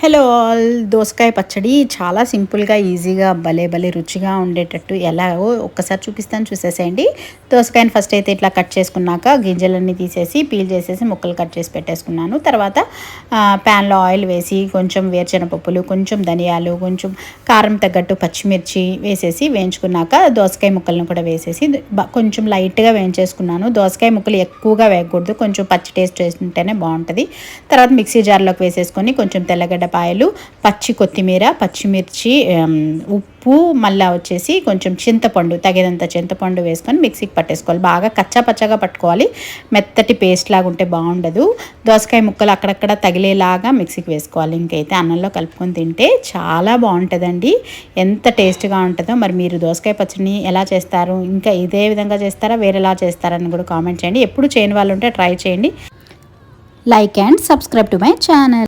Hello all. దోసకాయ పచ్చడి చాలా సింపుల్గా ఈజీగా భలే భలే రుచిగా ఉండేటట్టు ఎలాగో ఒక్కసారి చూపిస్తాను చూసేసేయండి. దోసకాయని ఫస్ట్ అయితే ఇట్లా కట్ చేసుకున్నాక గింజలన్నీ తీసేసి పీల్ చేసేసి ముక్కలు కట్ చేసి పెట్టేసుకున్నాను. తర్వాత ప్యాన్లో ఆయిల్ వేసి కొంచెం వేరుచెనపప్పులు కొంచెం ధనియాలు కొంచెం కారం తగ్గట్టు పచ్చిమిర్చి వేసేసి వేయించుకున్నాక దోసకాయ ముక్కలను కూడా వేసేసి కొంచెం లైట్గా వేయించేసుకున్నాను. దోసకాయ ముక్కలు ఎక్కువగా వేయకూడదు కొంచెం పచ్చి టేస్ట్ వేసుకుంటేనే బాగుంటుంది. తర్వాత మిక్సీ జార్లోకి వేసేసుకొని కొంచెం తెల్లగడ్డ ఉల్లిపాయలు పచ్చి కొత్తిమీర పచ్చిమిర్చి ఉప్పు మళ్ళీ వచ్చేసి కొంచెం చింతపండు తగినంత చింతపండు వేసుకొని మిక్సీకి పట్టేసుకోవాలి. బాగా కచ్చా పచ్చగా పట్టుకోవాలి. మెత్తటి పేస్ట్ లాగా ఉంటే బాగుండదు. దోసకాయ ముక్కలు అక్కడక్కడ తగిలేలాగా మిక్సీకి వేసుకోవాలి. ఇంకైతే అన్నంలో కలుపుకొని తింటే చాలా బాగుంటుందండి. ఎంత టేస్ట్గా ఉంటుందో. మరి మీరు దోసకాయ పచ్చడిని ఎలా చేస్తారు? ఇంకా ఇదే విధంగా చేస్తారా? వేరేలా చేస్తారని కూడా కామెంట్ చేయండి. ఎప్పుడు చేయని వాళ్ళు ఉంటే ట్రై చేయండి. Like and subscribe to my channel.